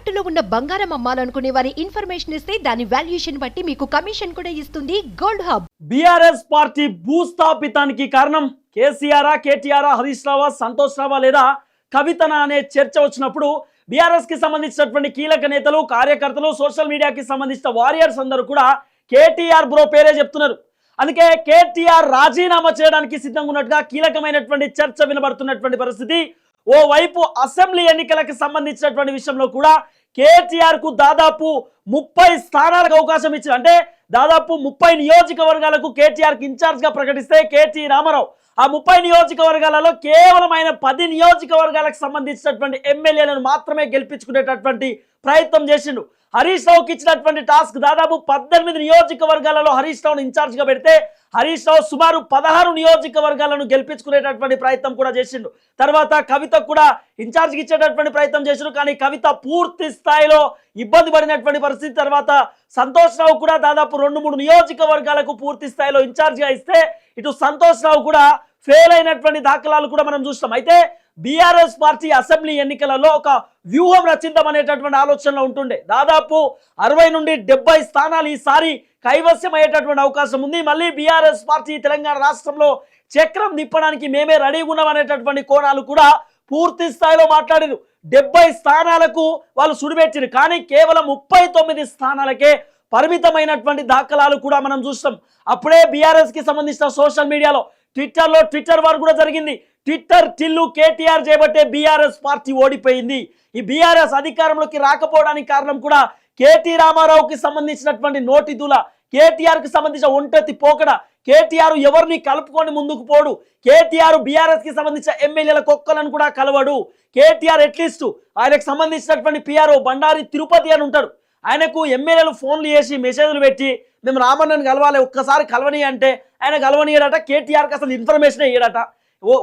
తాకట్టులో ఉన్న బంగారం అమ్మాలనుకునే వారి ఇన్ఫర్మేషన్ ఇస్తే దాని వాల్యుయేషన్ బట్టి మీకు కమిషన్ కూడా ఇస్తుంది గోల్డ్ హబ్. బీఆర్ఎస్ పార్టీ భూస్థాపితానికి కారణం కేసీఆర్ కేటీఆర్ హరీష్ రావా సంతోష్ రావా లేదా కవితన అనే చర్చ వచ్చినప్పుడు బీఆర్ఎస్కి సంబంధించినటువంటి కీలక నేతలు కార్యకర్తలు సోషల్ మీడియాకి సంబంధించిన వారియర్స్ అందరూ కూడా కేటీఆర్ బ్రో పేరే చెప్తున్నారు. అందుకే కేటీఆర్ రాజీనామా చేయడానికి సిద్ధంగా ఉన్నట్టుగా కీలకమైనటువంటి చర్చ వినబడుతున్నటువంటి పరిస్థితి. ఓవైపు అసెంబ్లీ ఎన్నికలకు సంబంధించినటువంటి విషయంలో కూడా కేటీఆర్కు దాదాపు ముప్పై స్థానాలకు అవకాశం ఇచ్చారు అంటే దాదాపు ముప్పై నియోజకవర్గాలకు కేటీఆర్కి ఇన్ఛార్జ్గా ప్రకటిస్తే కేటీ రామారావు. ఆ ముప్పై నియోజకవర్గాలలో కేవలం ఆయన పది నియోజకవర్గాలకు సంబంధించినటువంటి ఎమ్మెల్యేలను మాత్రమే గెలిపించుకునేటటువంటి ప్రయత్నం చేసిండు. హరీష్ రావుకి ఇచ్చినటువంటి టాస్క్ దాదాపు పద్దెనిమిది నియోజకవర్గాలలో హరీష్ రావును ఇన్ఛార్జ్గా పెడితే హరీష్ రావు సుమారు పదహారు నియోజకవర్గాలను గెలిపించుకునేటటువంటి ప్రయత్నం కూడా చేసిండు. తర్వాత కవిత కూడా ఇన్ఛార్జ్కి ఇచ్చేటటువంటి ప్రయత్నం చేసిండు. కానీ కవిత పూర్తి స్థాయిలో ఇబ్బంది పడినటువంటి పరిస్థితి. తర్వాత సంతోష్ రావు కూడా దాదాపు రెండు మూడు నియోజకవర్గాలకు పూర్తి స్థాయిలో ఇన్ఛార్జ్గా ఇస్తే ఇటు సంతోష్ రావు కూడా ఫెయిల్ అయినటువంటి దాఖలాలు కూడా మనం చూస్తాం. అయితే బీఆర్ఎస్ పార్టీ అసెంబ్లీ ఎన్నికలలో ఒక వ్యూహం రచిద్దాం అనేటటువంటి ఆలోచనలో ఉంటుండే. దాదాపు అరవై నుండి డెబ్బై స్థానాలు ఈసారి కైవస్యం అయ్యేటటువంటి అవకాశం ఉంది. మళ్ళీ బీఆర్ఎస్ పార్టీ తెలంగాణ రాష్ట్రంలో చక్రం నిప్పడానికి మేమే రెడీ ఉన్నాం అనేటటువంటి కోణాలు కూడా పూర్తి స్థాయిలో మాట్లాడారు. డెబ్బై స్థానాలకు వాళ్ళు సుడిపెట్టారు. కానీ కేవలం ముప్పై తొమ్మిది స్థానాలకే పరిమితమైనటువంటి దాఖలాలు కూడా మనం చూస్తాం. అప్పుడే బీఆర్ఎస్కి సంబంధించిన సోషల్ మీడియాలో ట్విట్టర్లో ట్విట్టర్ వారు కూడా జరిగింది. ట్విట్టర్ టిల్లు కేటీఆర్ చేయబట్టే బీఆర్ఎస్ పార్టీ ఓడిపోయింది. ఈ బీఆర్ఎస్ అధికారంలోకి రాకపోవడానికి కారణం కూడా కేటీ రామారావుకి సంబంధించినటువంటి నోటి దూల కేటీఆర్కి సంబంధించిన ఒంటెత్తి పోకడ. కేటీఆర్ ఎవరిని కలుపుకొని ముందుకు పోడు? కేటీఆర్ బీఆర్ఎస్కి సంబంధించిన ఎమ్మెల్యేల కుక్కలను కూడా కలవడు. కేటీఆర్ అట్లీస్ట్ ఆయనకు సంబంధించినటువంటి పిఆర్ఓ బండారి తిరుపతి అని ఉంటాడు. ఆయనకు ఎమ్మెల్యేలు ఫోన్లు చేసి మెసేజ్లు పెట్టి మేము రామన్నని కలవాలి ఒక్కసారి కలవని అంటే ఆయన కలవనీయడట కేటీఆర్కి అసలు ఇన్ఫర్మేషన్ ఇయ్యడట.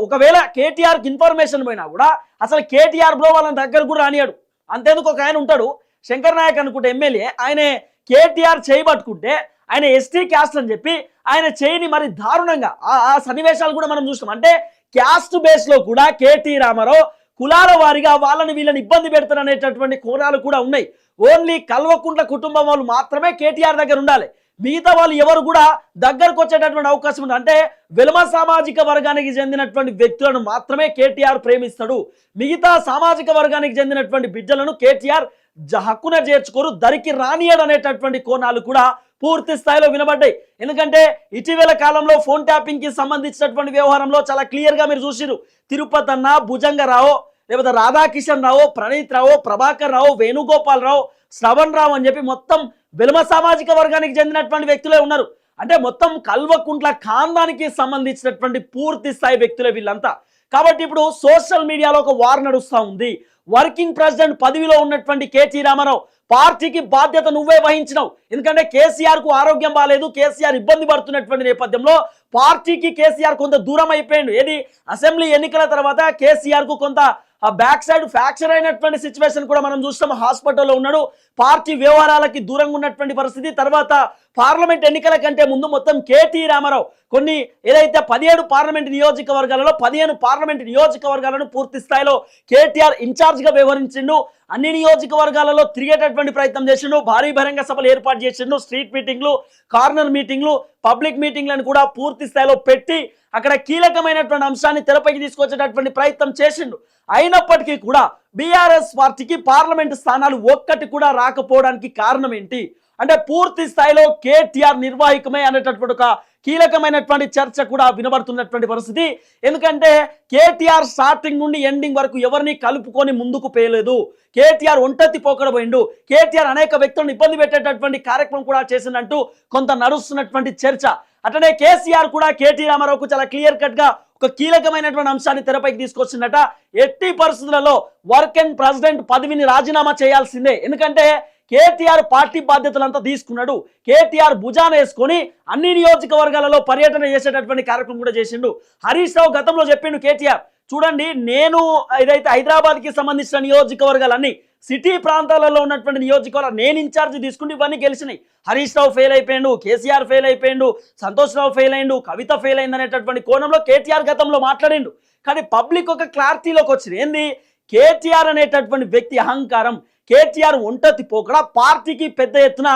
ఒకవేళ కేటీఆర్కి ఇన్ఫర్మేషన్ పోయినా కూడా అసలు కేటీఆర్ బ్రో వాళ్ళని దగ్గర కూడా రానియాడు అంతేందుకు ఒక ఆయన ఉంటాడు శంకర్ నాయక్ అనుకుంటే ఎమ్మెల్యే ఆయన కేటీఆర్ చేయబట్టుకుంటే ఆయన ఎస్టీ క్యాస్ట్ అని చెప్పి ఆయన చేయని మరి దారుణంగా ఆ- ఆ సన్నివేశాలు కూడా మనం చూస్తాం. అంటే క్యాస్ట్ బేస్లో కూడా కేటీ రామారావు కులాల వారిగా వాళ్ళని వీళ్ళని ఇబ్బంది పెడతారు అనేటటువంటి కోణాలు కూడా ఉన్నాయి. ఓన్లీ కల్వకుంట్ల కుటుంబం వాళ్ళు మాత్రమే కేటీఆర్ దగ్గర ఉండాలి. మిగతా వాళ్ళు ఎవరు కూడా దగ్గరకు వచ్చేటటువంటి అవకాశం ఉంది. అంటే వెలుమ సామాజిక వర్గానికి చెందినటువంటి వ్యక్తులను మాత్రమే కేటీఆర్ ప్రేమిస్తాడు. మిగతా సామాజిక వర్గానికి చెందినటువంటి బిడ్డలను కేటీఆర్ జ- హక్కున చేర్చుకోరు దరికి రానియడు అనేటటువంటి కోణాలు కూడా పూర్తి స్థాయిలో వినబడ్డాయి. ఎందుకంటే ఇటీవల కాలంలో ఫోన్ ట్యాపింగ్కి సంబంధించినటువంటి వ్యవహారంలో చాలా క్లియర్గా మీరు చూసిరు తిరుపతి అన్న భుజంగరావు లేకపోతే రాధాకిషన్ రావు ప్రణీత్ రావు ప్రభాకర్ రావు వేణుగోపాల్ రావు శ్రవణ్ రావు అని చెప్పి మొత్తం వెలుమ సామాజిక వర్గానికి చెందినటువంటి వ్యక్తులే ఉన్నారు. అంటే మొత్తం కల్వకుంట్ల ఖాందానికి సంబంధించినటువంటి పూర్తి స్థాయి వ్యక్తులే వీళ్ళంతా. కాబట్టి ఇప్పుడు సోషల్ మీడియాలో ఒక వార్ నడుస్తూ ఉంది. వర్కింగ్ ప్రెసిడెంట్ పదవిలో ఉన్నటువంటి కేటీ రామారావు పార్టీకి బాధ్యత నువ్వే వహించినావు. ఎందుకంటే కేసీఆర్కు ఆరోగ్యం బాగాలేదు కేసీఆర్ ఇబ్బంది పడుతున్నటువంటి నేపథ్యంలో పార్టీకి కేసీఆర్ కొంత దూరం అయిపోయిండు. ఏది? అసెంబ్లీ ఎన్నికల తర్వాత కేసీఆర్కు కొంత ఆ బ్యాక్ సైడ్ ఫ్రాక్చర్ అయినటువంటి సిచ్యువేషన్ కూడా మనం చూస్తాం. హాస్పిటల్లో ఉన్నాడు. పార్టీ వ్యవహారాలకి దూరంగా ఉన్నటువంటి పరిస్థితి. తర్వాత పార్లమెంట్ ఎన్నికల కంటే ముందు మొత్తం కేటీ రామారావు కొన్ని ఏదైతే పదిహేడు పార్లమెంట్ నియోజకవర్గాలలో పదిహేను పార్లమెంట్ నియోజకవర్గాలను పూర్తి స్థాయిలో కేటీఆర్ ఇన్ఛార్జ్గా వ్యవహరించిండు. అన్ని నియోజకవర్గాలలో తిరిగేటటువంటి ప్రయత్నం చేసిండు. భారీ బహిరంగ సభలు ఏర్పాటు చేసిండు. స్ట్రీట్ మీటింగ్లు కార్నర్ మీటింగ్లు పబ్లిక్ మీటింగ్లను కూడా పూర్తి స్థాయిలో పెట్టి అక్కడ కీలకమైనటువంటి అంశాన్ని తెరపైకి తీసుకొచ్చేటటువంటి ప్రయత్నం చేసిండు. అయినప్పటికీ కూడా బీఆర్ఎస్ పార్టీకి పార్లమెంట్ స్థానాలు ఒక్కటి కూడా రాకపోవడానికి కారణం ఏంటి? అంటే పూర్తి స్థాయిలో కేటీఆర్ నిర్వాహికమే అనేటటువంటి ఒక కీలకమైనటువంటి చర్చ కూడా వినబడుతున్నటువంటి పరిస్థితి. ఎందుకంటే కేటీఆర్ స్టార్టింగ్ నుండి ఎండింగ్ వరకు ఎవరిని కలుపుకొని ముందుకు పోయలేదు. కేటీఆర్ ఒంటెత్తి పోకడపోయిండు కేటీఆర్ అనేక వ్యక్తులను ఇబ్బంది పెట్టేటటువంటి కార్యక్రమం కూడా చేసిందంటూ కొంత నడుస్తున్నటువంటి చర్చ. అట్లనే కేసీఆర్ కూడా కేటీ రామారావుకు చాలా క్లియర్ కట్గా ఒక కీలకమైనటువంటి అంశాన్ని తెరపైకి తీసుకొచ్చిందట. ఎట్టి పరిస్థితులలో వర్క్ అండ్ ప్రెసిడెంట్ పదవిని రాజీనామా చేయాల్సిందే. ఎందుకంటే కేటీఆర్ పార్టీ బాధ్యతలంతా తీసుకున్నాడు. కేటీఆర్ భుజాన వేసుకొని అన్ని నియోజకవర్గాలలో పర్యటన చేసేటటువంటి కార్యక్రమం కూడా చేసిండు. హరీష్ రావు గతంలో చెప్పిండు కేటీఆర్ చూడండి నేను ఏదైతే హైదరాబాద్కి సంబంధించిన నియోజకవర్గాలన్నీ సిటీ ప్రాంతాలలో ఉన్నటువంటి నియోజకవర్గం నేను ఇన్ఛార్జ్ తీసుకుంటే ఇవన్నీ గెలిచినాయి. హరీష్ రావు ఫెయిల్ అయిపోయిండు కేసీఆర్ ఫెయిల్ అయిపోయిండు సంతోష్ రావు ఫెయిల్ అయిండు కవిత ఫెయిల్ అయింది అనేటటువంటి కోణంలో కేటీఆర్ గతంలో మాట్లాడిండు. కానీ పబ్లిక్ ఒక క్లారిటీలోకి వచ్చింది. ఏంది? కేటీఆర్ అనేటటువంటి వ్యక్తి అహంకారం. కేటీఆర్ ఒంటతి పోకడ పార్టీకి పెద్ద ఎత్తున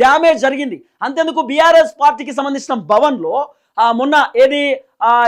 డ్యామేజ్ జరిగింది. అంతేందుకు బీఆర్ఎస్ పార్టీకి సంబంధించిన భవన్లో మొన్న ఏది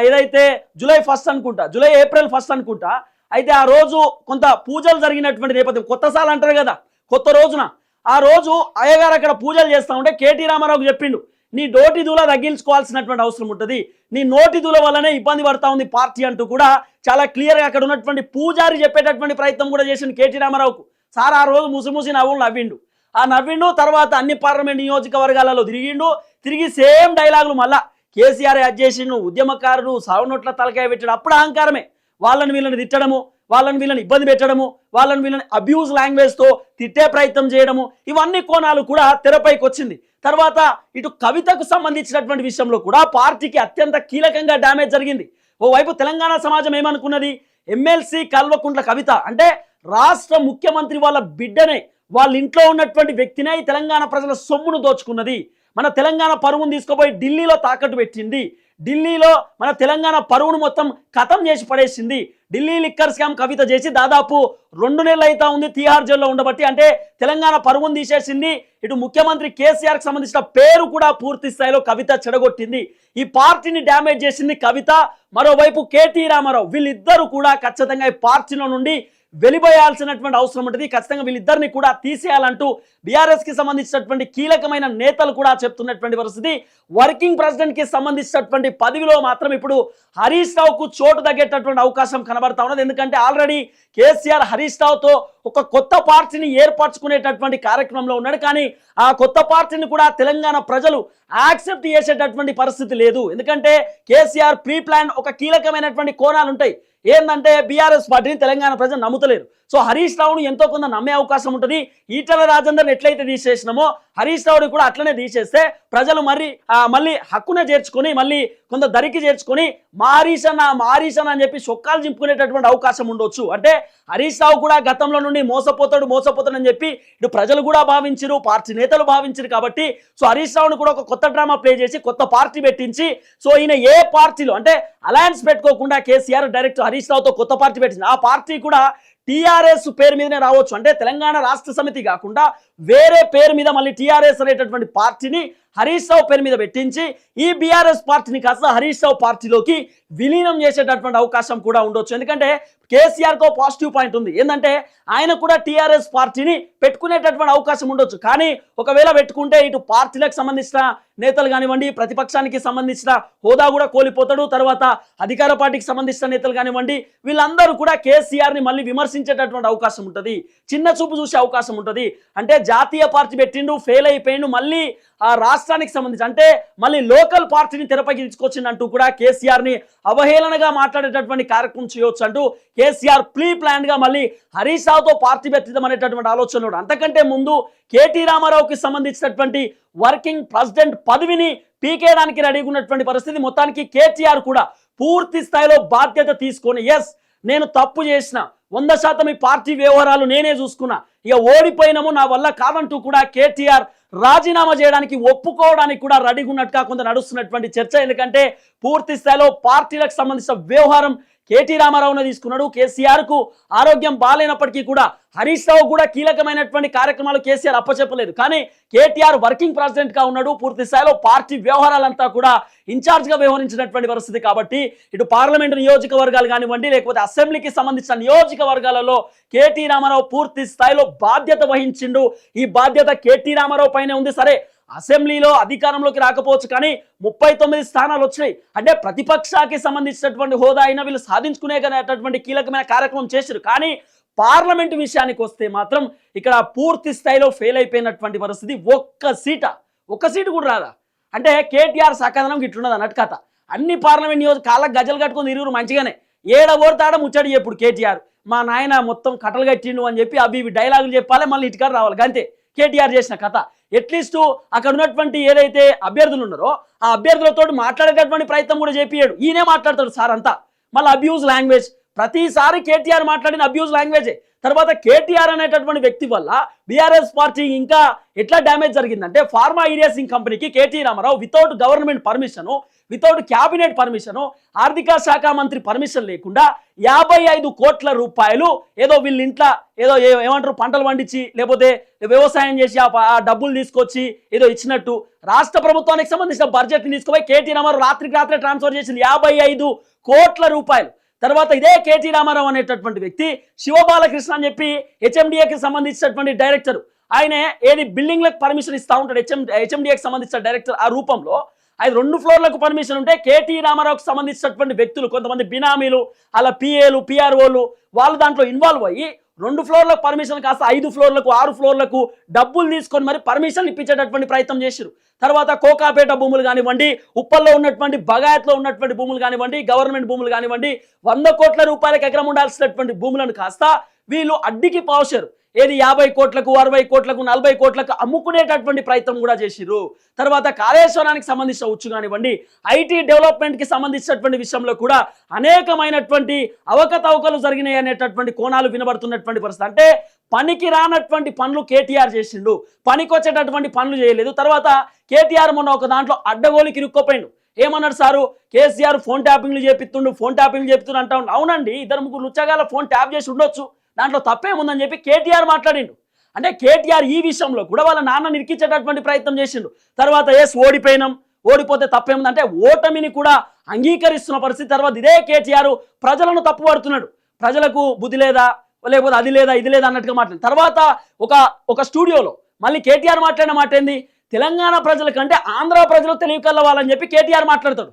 ఏదైతే జూలై ఫస్ట్ అనుకుంటా జూలై ఏప్రిల్ ఫస్ట్ అనుకుంటా అయితే ఆ రోజు కొంత పూజలు జరిగినటువంటి నేపథ్యం కొత్త సాల్ అంటారు కదా కొత్త రోజున. ఆ రోజు అయ్యగారు అక్కడ పూజలు చేస్తా ఉంటే కేటీ రామారావుకి చెప్పిండు నీ నోటి దూల తగ్గించుకోవాల్సినటువంటి అవసరం ఉంటుంది. నీ నోటి దూల వల్లనే ఇబ్బంది పడతా ఉంది పార్టీ అంటూ కూడా చాలా క్లియర్గా అక్కడ ఉన్నటువంటి పూజారి చెప్పేటటువంటి ప్రయత్నం కూడా చేసిండు కేటీ రామారావుకు. సార్ ఆ రోజు ముసిముసి నవ్వులు నవ్విండు. ఆ నవ్విండు తర్వాత అన్ని పార్లమెంట్ నియోజకవర్గాలలో తిరిగిండు. తిరిగి సేమ్ డైలాగులు మళ్ళా కేసీఆర్ అది చేసిండు ఉద్యమకారుడు సావునోట్ల తలకాయ పెట్టాడు. అప్పుడు అహంకారమే. వాళ్ళని వీళ్ళని తిట్టడము వాళ్ళని వీళ్ళని ఇబ్బంది పెట్టడము వాళ్ళని వీళ్ళని అబ్యూజ్ లాంగ్వేజ్తో తిట్టే ప్రయత్నం చేయడము ఇవన్నీ కోణాలు కూడా తెరపైకి వచ్చింది. తర్వాత ఇటు కవితకు సంబంధించినటువంటి విషయంలో కూడా పార్టీకి అత్యంత కీలకంగా డ్యామేజ్ జరిగింది. ఓవైపు తెలంగాణ సమాజం ఏమనుకున్నది? ఎమ్మెల్సీ కల్వకుంట్ల కవిత అంటే రాష్ట్ర ముఖ్యమంత్రి వాళ్ళ బిడ్డనే వాళ్ళ ఇంట్లో ఉన్నటువంటి వ్యక్తినే తెలంగాణ ప్రజల సొమ్మును దోచుకున్నది. మన తెలంగాణ పరువును తీసుకుపోయి ఢిల్లీలో తాకట్టు పెట్టింది. ఢిల్లీలో మన తెలంగాణ పరువును మొత్తం ఖతం చేసి పడేసింది. ఢిల్లీ లిక్కర్ స్కామ్ కవిత చేసి దాదాపు రెండు నెలలు అయితే ఉంది తీహార్ జైల్లో ఉండబట్టి. అంటే తెలంగాణ పరువును తీసేసింది. ఇటు ముఖ్యమంత్రి కేసీఆర్కి సంబంధించిన పేరు కూడా పూర్తి స్థాయిలో కవిత చెడగొట్టింది. ఈ పార్టీని డ్యామేజ్ చేసింది కవిత. మరోవైపు కేటీ రామారావు. వీళ్ళిద్దరూ కూడా ఖచ్చితంగా ఈ పార్టీలో నుండి వెలిపోయాల్సినటువంటి అవసరం ఉంటుంది. ఖచ్చితంగా వీళ్ళిద్దరిని కూడా తీసేయాలంటూ బీఆర్ఎస్కి సంబంధించినటువంటి కీలకమైన నేతలు కూడా చెప్తున్నటువంటి పరిస్థితి. వర్కింగ్ ప్రెసిడెంట్కి సంబంధించినటువంటి పదవిలో మాత్రం ఇప్పుడు హరీష్ రావుకు చోటు తగ్గేటటువంటి అవకాశం కనబడతా ఉన్నది. ఎందుకంటే ఆల్రెడీ కేసీఆర్ హరీష్ రావుతో ఒక కొత్త పార్టీని ఏర్పరచుకునేటటువంటి కార్యక్రమంలో ఉన్నాడు. కానీ ఆ కొత్త పార్టీని కూడా తెలంగాణ ప్రజలు యాక్సెప్ట్ చేసేటటువంటి పరిస్థితి లేదు. ఎందుకంటే కేసీఆర్ ప్రీ ప్లాన్ ఒక కీలకమైనటువంటి కోణాలు ఉంటాయి ఏంటంటే బీఆర్ఎస్ పార్టీని తెలంగాణ ప్రజలు నమ్ముతలేరు. సో హరీష్ రావును ఎంతో కొంత నమ్మే అవకాశం ఉంటుంది. ఈటల రాజేందర్ని ఎట్లయితే తీసేసినామో హరీష్ రావుని కూడా అట్లనే తీసేస్తే ప్రజలు మరి మళ్ళీ హక్కునే చేర్చుకొని మళ్ళీ కొంత దరికి చేర్చుకొని మా హరీష్ అని చెప్పి సొక్కాలు చింపుకునేటటువంటి అవకాశం ఉండొచ్చు. అంటే హరీష్ రావు కూడా గతంలో నుండి మోసపోతాడు మోసపోతాడు అని చెప్పి ఇటు ప్రజలు కూడా భావించరు పార్టీ నేతలు భావించరు కాబట్టి సో హరీష్ రావుని కూడా ఒక కొత్త డ్రామా ప్లే చేసి కొత్త పార్టీ పెట్టించి సో ఈయన ఏ పార్టీలో అంటే అలయన్స్ పెట్టుకోకుండా కేసీఆర్ డైరెక్ట్ హరీష్ రావుతో కొత్త పార్టీ పెట్టింది ఆ పార్టీ కూడా టీఆర్ఎస్ పేరు మీదనే రావచ్చు. అంటే తెలంగాణ రాష్ట్ర సమితి కాకుండా వేరే పేరు మీద మళ్ళీ టీఆర్ఎస్ అనేటటువంటి పార్టీని హరీష్ రావు పేరు మీద పెట్టించి ఈ బీఆర్ఎస్ పార్టీని కాస్త హరీష్ రావు పార్టీలోకి విలీనం చేసేటటువంటి అవకాశం కూడా ఉండొచ్చు. ఎందుకంటే కేసీఆర్కో పాజిటివ్ పాయింట్ ఉంది. ఏంటంటే ఆయన కూడా టీఆర్ఎస్ పార్టీని పెట్టుకునేటటువంటి అవకాశం ఉండొచ్చు. కానీ ఒకవేళ పెట్టుకుంటే ఇటు పార్టీలకు సంబంధించిన నేతలు కానివ్వండి ప్రతిపక్షానికి సంబంధించిన హోదా కూడా కోల్పోతాడు. తర్వాత అధికార పార్టీకి సంబంధించిన నేతలు కానివ్వండి వీళ్ళందరూ కూడా కేసీఆర్ని మళ్ళీ విమర్శించేటటువంటి అవకాశం ఉంటుంది. చిన్న చూపు చూసే అవకాశం ఉంటుంది. అంటే జాతీయ పార్టీ పెట్టిండు ఫెయిల్ అయిపోయిండు మళ్ళీ ఆ రాష్ట్రానికి సంబంధించి అంటే మళ్ళీ లోకల్ పార్టీని తెరపైకి తీసుకొచ్చిందంటూ కూడా కేసీఆర్ని అవహేళనగా మాట్లాడేటటువంటి కార్యక్రమం చేయొచ్చు అంటూ కేసీఆర్ ప్రీ ప్లాన్గా మళ్ళీ హరీష్ రావుతో పార్టీ పెట్టిద్దాం అనేటటువంటి ఆలోచనలు అంతకంటే ముందు కేటీ రామారావుకి సంబంధించినటువంటి వర్కింగ్ ప్రెసిడెంట్ పదవిని పీకేయడానికి రెడీగా ఉన్నటువంటి పరిస్థితి మొత్తానికి కేటీఆర్ కూడా పూర్తి స్థాయిలో బాధ్యత తీసుకొని ఎస్ నేను తప్పు చేసిన. వంద శాతం ఈ పార్టీ వ్యవహారాలు నేనే చూసుకున్నా. ఇక ఓడిపోయినాము నా వల్ల కాదంటూ కూడా కేటీఆర్ రాజీనామా చేయడానికి ఒప్పుకోవడానికి కూడా రెడీగా ఉన్నట్టుగా కొంత నడుస్తున్నటువంటి చర్చ. ఎందుకంటే పూర్తి స్థాయిలో పార్టీలకు సంబంధించిన వ్యవహారం కేటీ రామారావును తీసుకున్నాడు. కేసీఆర్కు ఆరోగ్యం బాగాలేనప్పటికీ కూడా హరీష్ రావు కూడా కీలకమైనటువంటి కార్యక్రమాలు కేసీఆర్ అప్పచెప్పలేదు. కానీ కేటీఆర్ వర్కింగ్ ప్రెసిడెంట్గా ఉన్నాడు. పూర్తి స్థాయిలో పార్టీ వ్యవహారాలంతా కూడా ఇన్ఛార్జ్గా వ్యవహరించినటువంటి పరిస్థితి కాబట్టి ఇటు పార్లమెంటు నియోజకవర్గాలు కానివ్వండి లేకపోతే అసెంబ్లీకి సంబంధించిన నియోజకవర్గాలలో కేటీ రామారావు పూర్తి స్థాయిలో బాధ్యత వహించిండు. ఈ బాధ్యత కేటీ రామారావు పైనే ఉంది. సరే అసెంబ్లీలో అధికారంలోకి రాకపోవచ్చు కానీ ముప్పై తొమ్మిది స్థానాలు వచ్చినాయి. అంటే ప్రతిపక్షానికి సంబంధించినటువంటి హోదా అయినా వీళ్ళు సాధించుకునే అనేటటువంటి కీలకమైన కార్యక్రమం చేశారు కానీ పార్లమెంట్ విషయానికి వస్తే మాత్రం ఇక్కడ పూర్తి స్థాయిలో ఫెయిల్ అయిపోయినటువంటి పరిస్థితి ఒక్క సీట ఒక్క సీటు కూడా రాదా అంటే కేటీఆర్ సకాదనం ఇట్లున్నది అన్నట్టు కథ. అన్ని పార్లమెంట్ నియోజక కాళ్ళకు గజలు కట్టుకుని ఇరువురు మంచిగానే. ఏడ ఓడతాడ ముచ్చడి ఎప్పుడు కేటీఆర్. మా నాయన మొత్తం కట్టలు కట్టిండు అని చెప్పి అవి ఇవి డైలాగులు చెప్పాలి మళ్ళీ ఇటుకారు రావాలి. అంతే. కేటీఆర్ చేసిన కథ. అట్లీస్ట్ అక్కడ ఉన్నటువంటి ఏదైతే అభ్యర్థులు ఉన్నారో ఆ అభ్యర్థులతో మాట్లాడేటటువంటి ప్రయత్నం కూడా చేపియాడు ఈయనే మాట్లాడతాడు సార్ అంతా. మళ్ళీ అబ్యూజ్ లాంగ్వేజ్ ప్రతిసారి కేటీఆర్ మాట్లాడిన అబ్యూజ్ లాంగ్వేజే తర్వాత కేటీఆర్ అనేటటువంటి వ్యక్తి వల్ల బీఆర్ఎస్ పార్టీ ఇంకా ఎట్లా డ్యామేజ్ జరిగిందంటే ఫార్మా ఏరియాసింగ్ కంపెనీకి KT Ramarao without government permission without cabinet permission ఆర్థిక శాఖ మంత్రి పర్మిషన్ లేకుండా యాభై ఐదు కోట్ల రూపాయలు ఏదో వీళ్ళ ఇంట్లో ఏదో ఏమంటారు పంటలు పండించి లేకపోతే వ్యవసాయం చేసి ఆ డబ్బులు తీసుకొచ్చి ఏదో ఇచ్చినట్టు రాష్ట్ర ప్రభుత్వానికి సంబంధించిన బడ్జెట్ని తీసుకుపోయి కేటీ రామారావు రాత్రికి రాత్రే ట్రాన్స్ఫర్ చేసింది యాభై ఐదు కోట్ల రూపాయలు. తర్వాత ఇదే కేటీ రామారావు అనేటటువంటి వ్యక్తి శివబాలకృష్ణ అని చెప్పి హెచ్ఎండిఏకి సంబంధించినటువంటి డైరెక్టర్ ఆయన ఏది బిల్డింగ్లకు పర్మిషన్ ఇస్తా ఉంటాడు హెచ్ఎం హెచ్ఎండిఏకి సంబంధించిన డైరెక్టర్ ఆ రూపంలో అది రెండు ఫ్లోర్లకు పర్మిషన్ ఉంటే కేటీ రామారావుకు సంబంధించినటువంటి వ్యక్తులు కొంతమంది బినామీలు అలా పిఏలు పిఆర్ఓలు వాళ్ళు దాంట్లో ఇన్వాల్వ్ అయ్యి రెండు ఫ్లోర్లకు పర్మిషన్ కాస్త ఐదు ఫ్లోర్లకు ఆరు ఫ్లోర్లకు డబ్బులు తీసుకొని మరి పర్మిషన్ ఇప్పించేటటువంటి ప్రయత్నం చేశారు తర్వాత కోకాపేట భూములు కానివ్వండి ఉప్పల్లో ఉన్నటువంటి బగాయత్లో ఉన్నటువంటి భూములు కానివ్వండి గవర్నమెంట్ భూములు కానివ్వండి వంద కోట్ల రూపాయలకు ఎకరం ఉండాల్సినటువంటి భూములను కాస్త వీళ్ళు అడ్డికి పావుశారు. ఏది యాభై కోట్లకు అరవై కోట్లకు నలభై కోట్లకు అమ్ముకునేటటువంటి ప్రయత్నం కూడా చేసిర్రు. తర్వాత కాళేశ్వరానికి సంబంధించిన ఉచ్చు కానివ్వండి ఐటీ డెవలప్మెంట్కి సంబంధించినటువంటి విషయంలో కూడా అనేకమైనటువంటి అవకతవకలు జరిగినాయి అనేటటువంటి కోణాలు వినబడుతున్నటువంటి పరిస్థితి. అంటే పనికి రానటువంటి పనులు కేటీఆర్ చేసిండు. పనికి వచ్చేటటువంటి పనులు చేయలేదు. తర్వాత కేటీఆర్ మొన్న ఒక దాంట్లో అడ్డగోలికి ఇరుక్కోపోయిండు. ఏమన్నాడు సారు? కేసీఆర్ ఫోన్ ట్యాపింగ్లు చేపిస్తుండు ఫోన్ ట్యాపింగ్లు చెప్తుండు అంటా ఉండు. అవునండి ఇద్దరు ముగ్గురు లుచ్చగాల ఫోన్ ట్యాప్ చేసి ఉండొచ్చు. దాంట్లో తప్పేముందని చెప్పి కేటీఆర్ మాట్లాడిండు. అంటే కేటీఆర్ ఈ విషయంలో కూడా వాళ్ళ నాన్న నిరికించేటటువంటి ప్రయత్నం చేసిండు. తర్వాత ఎస్ ఓడిపోయినాం. ఓడిపోతే తప్పేముందంటే ఓటమిని కూడా అంగీకరిస్తున్న పరిస్థితి తర్వాత ఇదే కేటీఆర్ ప్రజలను తప్పుపడుతున్నాడు. ప్రజలకు బుద్ధి లేదా లేకపోతే అది లేదా ఇది లేదా అన్నట్టుగా మాట్లాడింది తర్వాత ఒక ఒక స్టూడియోలో మళ్ళీ కేటీఆర్ మాట్లాడిన మాట ఏంది? తెలంగాణ ప్రజల కంటే ఆంధ్ర ప్రజలు తెలివికల్లవాలని చెప్పి కేటీఆర్ మాట్లాడతాడు.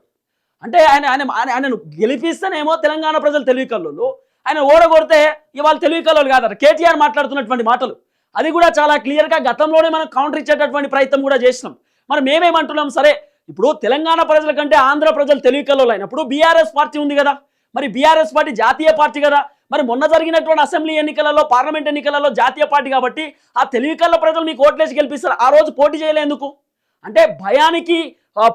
అంటే ఆయన ఆయన ఆయన- ఆయనను గెలిపిస్తేనేమో తెలంగాణ ప్రజలు తెలివి ఆయన ఓడగొడితే ఇవాళ తెలివి కల్లోలు కాదట. కేటీఆర్ మాట్లాడుతున్నటువంటి మాటలు. అది కూడా చాలా క్లియర్గా గతంలోనే మనం కౌంటర్ ఇచ్చేటటువంటి ప్రయత్నం కూడా చేసినాం. మరి మేమేమంటున్నాం? సరే ఇప్పుడు తెలంగాణ ప్రజల కంటే ఆంధ్ర ప్రజలు తెలివి అయినప్పుడు బీఆర్ఎస్ పార్టీ ఉంది కదా. మరి బీఆర్ఎస్ పార్టీ జాతీయ పార్టీ కదా. మరి మొన్న జరిగినటువంటి అసెంబ్లీ ఎన్నికలలో పార్లమెంట్ ఎన్నికలలో జాతీయ పార్టీ కాబట్టి ఆ తెలివికల్ల ప్రజలు మీకు ఓట్లేసి గెలిపిస్తారు. ఆ రోజు పోటీ చేయలేందుకు అంటే భయానికి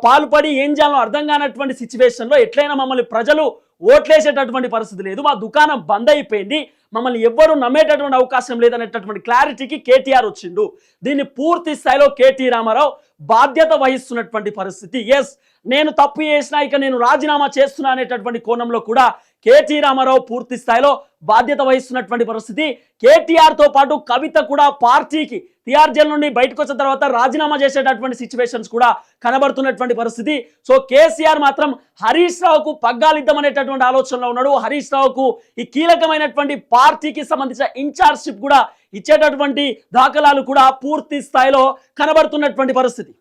పాల్పడి ఏం చేయాలో అర్థం కానటువంటి సిచ్యువేషన్లో ఎట్లయినా మమ్మల్ని ప్రజలు ఓట్లేసేటటువంటి పరిస్థితి లేదు. మా దుకాణం బంద్ అయిపోయింది. మమ్మల్ని ఎవ్వరూ నమ్మేటటువంటి అవకాశం లేదనేటటువంటి క్లారిటీకి కేటీఆర్ వచ్చిండు. దీన్ని పూర్తి స్థాయిలో కేటీ రామారావు బాధ్యత వహిస్తున్నటువంటి పరిస్థితి. ఎస్ నేను తప్పు చేసినా ఇక నేను రాజీనామా చేస్తున్నా అనేటటువంటి కోణంలో కూడా కేటీ రామారావు పూర్తి స్థాయిలో బాధ్యత వహిస్తున్నటువంటి పరిస్థితి. కేటీఆర్తో పాటు కవిత కూడా పార్టీకి టీఆర్జెల్ జైలు నుండి బయటకు వచ్చిన తర్వాత రాజీనామా చేసేటటువంటి సిచ్యువేషన్స్ కూడా కనబడుతున్నటువంటి పరిస్థితి. సో కేసీఆర్ మాత్రం హరీష్ రావుకు పగ్గాలిద్దామనేటటువంటి ఆలోచనలో ఉన్నాడు. హరీష్ రావుకు ఈ కీలకమైనటువంటి పార్టీకి సంబంధించిన ఇన్ఛార్జ్షిప్ కూడా ఇచ్చేటటువంటి దాఖలాలు కూడా పూర్తి స్థాయిలో కనబడుతున్నటువంటి పరిస్థితి.